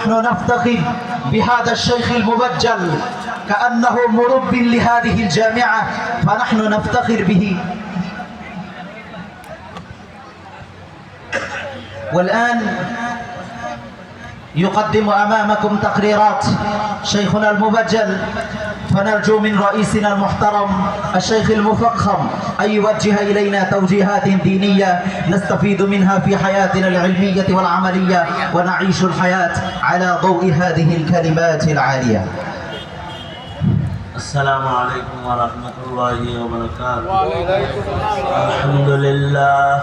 ونحن نفتخر بهذا الشيخ المبجل كأنه مرب لهذه الجامعة فنحن نفتخر به. والآن يقدم أمامكم تقريرات شيخنا المبجل فنرجو من رئيسنا المحترم الشيخ المفخم أن يوجه إلينا توجيهات دينية نستفيد منها في حياتنا العلمية والعملية ونعيش الحياة على ضوء هذه الكلمات العالية. السلام عليكم ورحمة الله وبركاته. الحمد لله.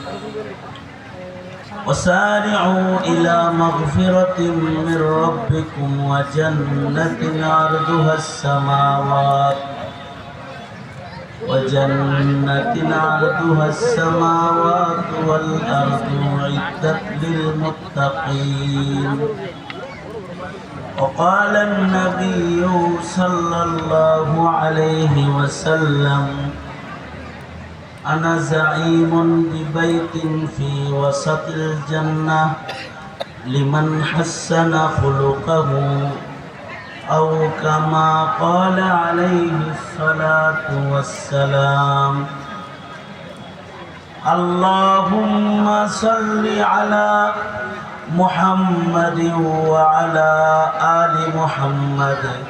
وسارعوا إلى مغفرة من ربكم وجنة عرضها السماوات وجنة عرضها السماوات والأرض أعدت للمتقين. وقال النبي صلى الله عليه وسلم أنا زعيم ببيت في وسط الجنة لمن حسن خلقه أو كما قال عليه الصلاة والسلام اللهم صل على محمد وعلى آل محمد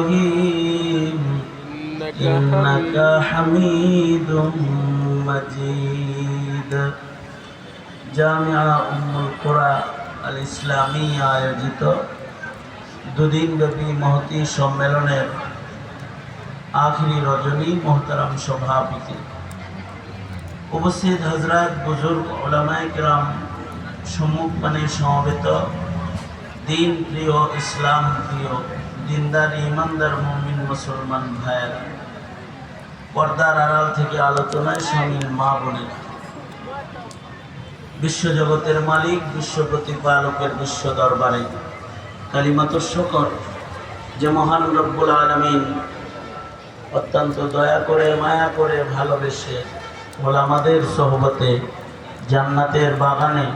إبراهيم إنك حميد مجيد জামিয়া উম্মুল কোরআ আল ইসলামী আয়োজিত দুদিনব্যাপী মহতি সম্মেলনের আখিরি রজনী মোহতারাম সভাপতি উপস্থিত হজরত বুজুর্গ ওলামায় কেরাম সম্মুখপানে সমবেত দিন প্রিয় ইসলাম প্রিয় দিনদার, ইমানদার মমিন মুসলমান ভাইয়েরা, পর্দার আড়াল থেকে আলোচনায় সামিল মা বোনেরা। বিশ্বজগতের মালিক, বিশ্ব প্রতিপালকের বিশ্ব দরবারে কালিমাত শকর যে মহান রব্বুল আলমিন অত্যন্ত দয়া করে, মায়া করে ভালোবেসে ওলামাদের সহবতে জান্নাতের বাগানে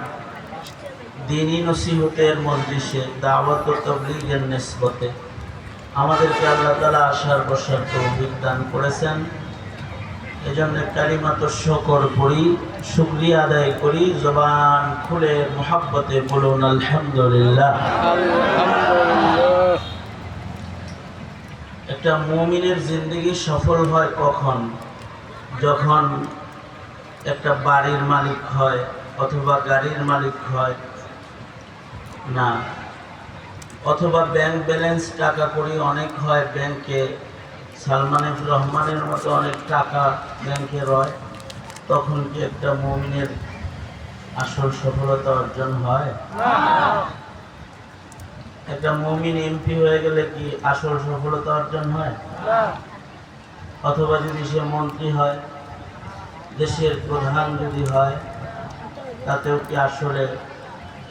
দিনী নসিহতের মজলিসে দাওয়াত তবলিগের নিসবতে আমাদেরকে আল্লাহ তালা আসার বসার তৌফিক দান করেছেন। এজন্য কালিমাত শকর করি শুক্রিয়া আদায় করি। জবান খুলে মোহাব্বতে বলুন আলহামদুলিল্লাহ। একটা মুমিনের জিন্দগি সফল হয় কখন? যখন একটা বাড়ির মালিক হয় অথবা গাড়ির মালিক হয়। না অথবা ব্যাংক ব্যালেন্স টাকা করি অনেক হয় ব্যাংকে। সালমান এফ রহমানের মতো অনেক টাকা ব্যাংকে রয়। তখন কি একটা মমিনের আসল সফলতা অর্জন হয়? একটা মমিন এমপি হয়ে গেলে কি আসল সফলতা অর্জন হয়? অথবা যদি সে মন্ত্রী হয় দেশের প্রধান যদি হয় তাতেও কি আসলে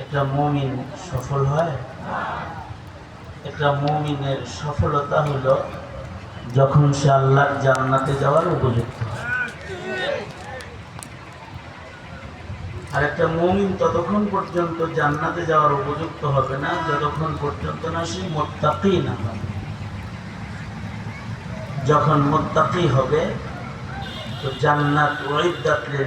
একটা মমিন সফল হয়? একটা মমিনের সফলতা হলো যখন সে আল্লাহর জান্নাতে যাওয়ার উপযুক্ত আর একটা মমিন ততক্ষণ পর্যন্ত জান্নাতে যাওয়ার উপযুক্ত হবে না, যতক্ষণ পর্যন্ত না সে মোত্তাকি না হবে। যখন মোত্তাকি হবে, তো জান্নাত ওয়াইদাত লিল